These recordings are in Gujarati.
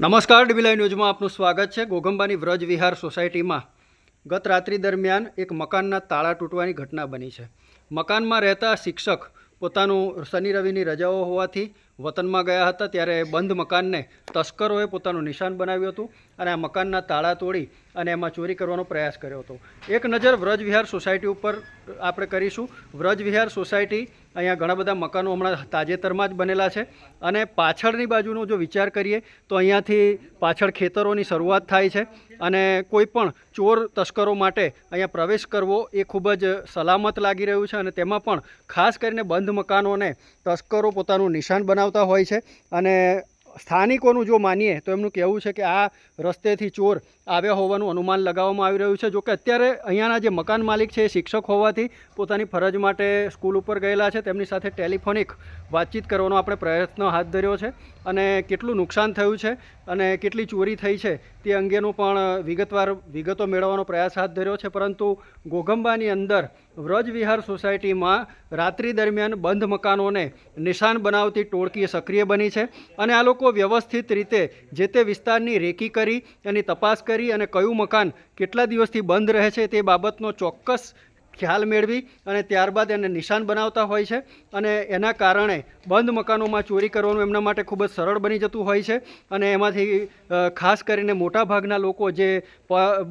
નમસ્કાર, ડીબીલાઈ ન્યૂઝમાં આપનું સ્વાગત છે ગોગંબાની વ્રજ વિહાર સોસાયટીમાં. ગત રાત્રિ દરમિયાન એક મકાનના તાળા તૂટવાની ઘટના બની છે. મકાનમાં રહેતા શિક્ષક પોતાનું શનિ રવિની રજાઓ હોવાથી વતનમાં ગયા હતા, ત્યારે બંધ મકાનને તસ્કરોએ પોતાનું નિશાન બનાવ્યું હતું. અને આ મકાનના તાળા તોડી અને એમાં ચોરી કરવાનો પ્રયાસ કર્યો હતો. એક નજર વ્રજ વિહાર સોસાયટી ઉપર આપણે કરીશું. વ્રજ વિહાર સોસાયટી અહીંયા ઘણા બધા મકાનો હમણાં તાજેતરમાં જ બનેલા છે અને પાછળની બાજુનો જો વિચાર કરીએ તો અહીંયાથી પાછળ ખેતરોની શરૂઆત થાય છે અને કોઈ પણ ચોર તસ્કરો માટે અહીંયા પ્રવેશ કરવો એ ખૂબ જ સલામત લાગી રહ્યું છે અને તેમાં પણ ખાસ કરીને બંધ મકાનોને તસ્કરો પોતાનું નિશાન બનાવતા હોય છે અને સ્થાનિકોનું જો માનીએ, તો એમનું કહેવું છે કે આ રસ્તેથી ચોર આવ્યા હોવાનું અનુમાન લગાવવામાં આવી રહ્યું છે. જોકે અત્યારે અહીંયાના જે મકાન માલિક છે એ શિક્ષક હોવાથી પોતાની ફરજ માટે સ્કૂલ ઉપર ગયેલા છે. તેમની સાથે ટેલિફોનિક વાતચીત કરવાનો આપણે પ્રયત્ન હાથ ધર્યો છે અને કેટલું નુકસાન થયું છે અને કેટલી ચોરી થઈ છે તે અંગેનું પણ વિગતવાર વિગતો મેળવવાનો પ્રયાસ હાથ ધર્યો છે. પરંતુ ગોગંબાની અંદર વ્રજ વિહાર સોસાયટીમાં રાત્રિ દરમિયાન બંધ મકાનોને નિશાન બનાવતી ટોળકી સક્રિય બની છે અને આ લોકો વ્યવસ્થિત રીતે જે તે વિસ્તારની રેકી કરી, એની તપાસ કરી અને કયું મકાન કેટલા દિવસથી બંધ રહે છે તે બાબતનો ચોક્કસ ખ્યાલ મેળવી અને ત્યારબાદ એને નિશાન બનાવતા હોય છે અને એના કારણે બંધ મકાનોમાં ચોરી કરવાનું એમના માટે ખૂબ જ સરળ બની જતું હોય છે અને એમાંથી ખાસ કરીને મોટાભાગના લોકો જે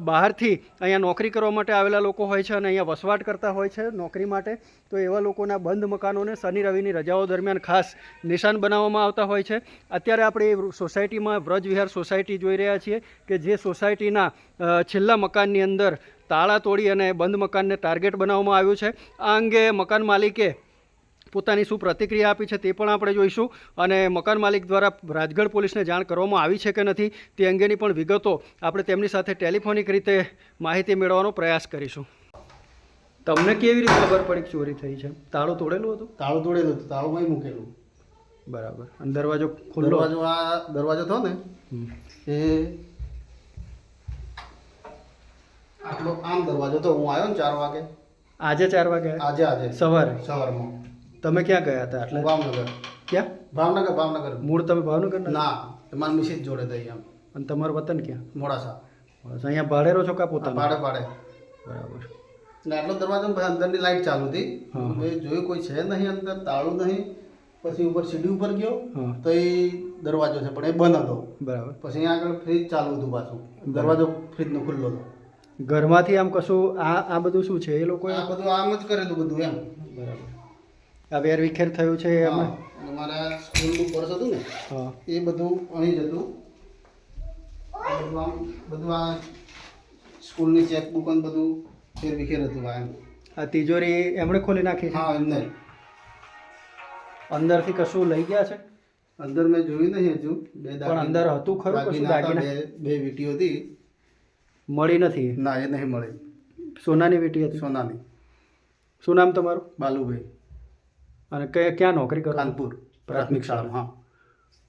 બહારથી અહીંયા નોકરી કરવા માટે આવેલા લોકો હોય છે અને અહીંયા વસવાટ કરતા હોય છે નોકરી માટે, તો એવા લોકોના બંધ મકાનોને શનિ રવિની રજાઓ દરમિયાન ખાસ નિશાન બનાવવામાં આવતા હોય છે. અત્યારે આપણે સોસાયટીમાં વ્રજ વિહાર સોસાયટી જોઈ રહ્યા છીએ કે જે સોસાયટીના છેલ્લા મકાનની અંદર તાળા તોડી અને બંધ મકાનને ટાર્ગેટ બનાવવામાં આવ્યું છે. આ અંગે મકાન માલિકે પોતાની શું પ્રતિક્રિયા આપી છે તે પણ આપણે જોઈશું અને મકાન માલિક દ્વારા રાજગઢ પોલીસને જાણ કરવામાં આવી છે કે નથી તે અંગેની પણ વિગતો આપણે તેમની સાથે ટેલિફોનિક રીતે માહિતી મેળવવાનો પ્રયાસ કરીશું. તમને કેવી રીતે ખબર પડી ચોરી થઈ છે? તાળું તોડેલું હતું? તાળું તોડેલું હતું. તાળું અહીં મૂકેલું. બરાબર. અને દરવાજો ખુલ્લો? દરવાજો આ દરવાજો થયો ને એ આટલો આમ દરવાજો તો હું આવ્યો ને ચાર વાગે. આજે ચાર વાગે? આજે આજે. સવારે? સવારમાં. તમે ક્યાં ગયા હતા એટલે? ભાવનગર. ક્યાં? ભાવનગર ભાવનગર. મૂળ તમે ભાવનગર ના તમારી મિસિસ જોડે થઈ એમ અને તમારું વતન ક્યાં? મોડાસા. મોડાસા અહીંયા ભાડે રહો છો કા આ પોતાનું? ભાડે પાડે બરાબર. ને આટલો દરવાજો પછી અંદરની લાઈટ ચાલુ હતી. મેં જોયું કોઈ છે નહીં અંદર તાળું નહીં. પછી ઉપર સીડી ઉપર ગયો. તો એ દરવાજો છે પણ એ બંધ હતો. બરાબર. પછી અહીંયા આગળ ફ્રીજ ચાલુ હતું પાછું. દરવાજો ફ્રીજનો ખુલ્લો હતો. ઘરમાંથી આમ કશું આ આ બધું શું છે? એ લોકોએ આ બધું આમ જ કરેલું બધું એમ. બરાબર. આ વેર વિખેર થયું છે એમ? મારા સ્કૂલનું પર્સ હતું ને હા. એ બધું અહીં જ હતું. બધું આમ બધું આ સ્કૂલની ચેકબુક અને બધું વેર વિખેર હતું આ એમ. આ તિજોરી એમણે ખોલી નાખી છે? હા એમને અંદરથી કશું લઈ ગયા છે? અંદર મેં જોયું નહીં હજુ. બે પણ અંદર હતું ખરું કશું દાગીના બે બે વીંટીઓ હતી. મળી નથી? ના એ નહીં મળી. સોનાની વીંટી હતી? સોનાની. શું નામ તમારું? બાલુભાઈ. અને કયા ક્યાં નોકરી કરો? કાનપુર પ્રાથમિક શાળામાં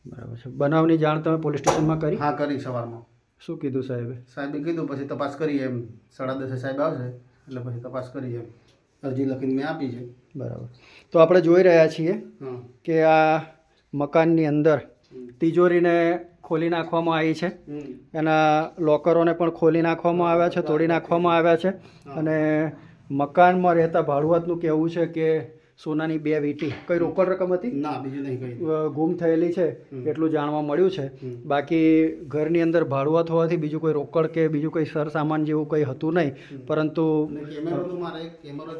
બરાબર છે. બનાવની જાણ તમે પોલીસ સ્ટેશનમાં કરી? હા હા કરી સવારમાં. શું કીધું સાહેબે? સાહેબે કીધું પછી તપાસ કરીએ એમ. સાડા દસે સાહેબ આવશે એટલે પછી તપાસ કરીએ એમ. અરજી લખીને મેં આપી છે. બરાબર. તો આપણે જોઈ રહ્યા છીએ કે આ મકાનની અંદર તિજોરીને ખોલી નાખવામાં આવી છે. એના લોકરોને પણ ખોલી નાખવામાં આવ્યા છે તોડી નાખવામાં આવ્યા છે. અને મકાનમાં રહેતા ભાડુઆતનું કહેવું છે કે સોનાની બે વીટી. કઈ રોકડ રકમ હતી? ના બીજું નહીં કઈ ગુમ થયેલી છે એટલું જાણવા મળ્યું છે. બાકી ઘરની અંદર ભાડુઆત હોવાથી બીજું કોઈ રોકડ કે બીજું કોઈ સરસામાન જેવું કંઈ હતું નહીં. પરંતુ કેમેરો તો મારે કેમેરો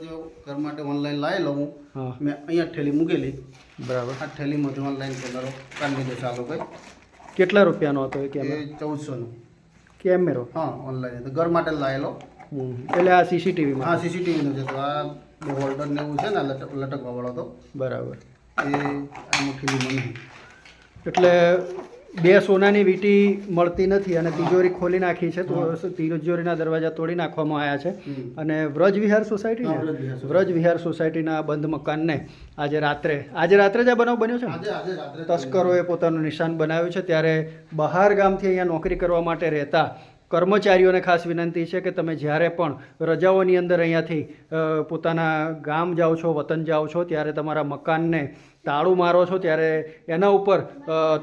ઘર માટે ઓનલાઈન લાવી લઉં હું. મેં અહીંયા ઠેલી મૂકેલી. બરાબર. આ ઠેલીમાંથી ઓનલાઈન કેમેરો કાઢી દીધો ચાલો ભાઈ. કેટલા રૂપિયાનો હતો એ કેમેરો એ ચૌદસોનો. કેમેરો? હા ઓનલાઈન હતો ઘર માટે લાવેલો હમ. એટલે આ સીસીટીવીમાં હા સીસીટીવીનો છે. તો આ બે હોલ્ડર ને એવું છે ને લટક લટકવા વાળો તો. બરાબર. એ આમાં ઠેલીમાં નહીં એટલે બે સોનાની વીંટી મળતી નથી અને તિજોરી ખોલી નાખી છે તો તિજોરીના દરવાજા તોડી નાખવામાં આવ્યા છે. અને વ્રજ વિહાર સોસાયટી. વ્રજ વિહાર સોસાયટીના બંધ મકાનને આજે રાત્રે આજે રાત્રે જ આ બનાવ બન્યો છે? તસ્કરોએ પોતાનું નિશાન બનાવ્યું છે ત્યારે બહાર ગામથી અહીંયા નોકરી કરવા માટે રહેતા કર્મચારીઓને ખાસ વિનંતી છે કે તમે જ્યારે પણ રજાઓની અંદર અહીંયાથી પોતાના ગામ જાઓ છો વતન જાઓ છો ત્યારે તમારા મકાનને તાળું મારો છો ત્યારે એના ઉપર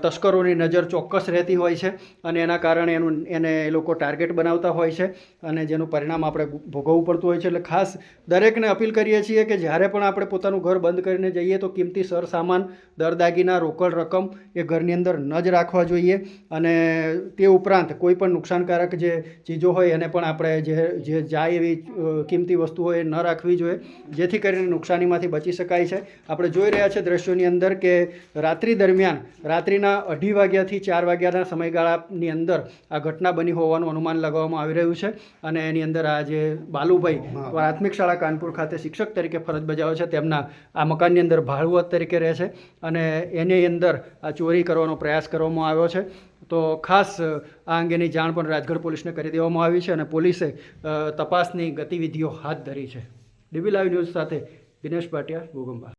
તસ્કરોની નજર ચોક્કસ રહેતી હોય છે અને એના કારણે એનું, એને એ લોકો ટાર્ગેટ બનાવતા હોય છે અને જેનું પરિણામ આપણે ભોગવવું પડતું હોય છે. એટલે ખાસ દરેકને અપીલ કરીએ છીએ કે જ્યારે પણ આપણે પોતાનું ઘર બંધ કરીને જઈએ તો કિંમતી સર સામાન દર રોકડ રકમ એ ઘરની અંદર ન જ રાખવા જોઈએ અને તે ઉપરાંત કોઈ પણ નુકસાનકારક જે ચીજો હોય એને પણ આપણે જે જે જાય એવી કિંમતી વસ્તુ હોય એ ન રાખવી જોઈએ. જેથી કરીને નુકસાનીમાંથી બચી શકાય છે. આપણે જોઈ રહ્યા છે દ્રશ્યોની અંદર કે રાત્રિ દરમિયાન રાત્રિના અઢી વાગ્યાથી ચાર વાગ્યાના સમયગાળાની અંદર આ ઘટના બની હોવાનું અનુમાન લગાવવામાં આવી રહ્યું છે. અને એની અંદર આ જે બાલુભાઈ પ્રાથમિક શાળા કાનપુર ખાતે શિક્ષક તરીકે ફરજ બજાવે છે તેમના આ મકાનની અંદર ભાડુઆત તરીકે રહે છે અને એની અંદર આ ચોરી કરવાનો પ્રયાસ કરવામાં આવ્યો છે. તો ખાસ આ અંગેની જાણ પણ રાજગઢ પોલીસને કરી દેવામાં આવી છે અને પોલીસે તપાસની ગતિવિધિઓ હાથ ધરી છે. ડીબી લાઈવ ન્યૂઝ સાથે દિનેશ ભાટિયા ગોગંબા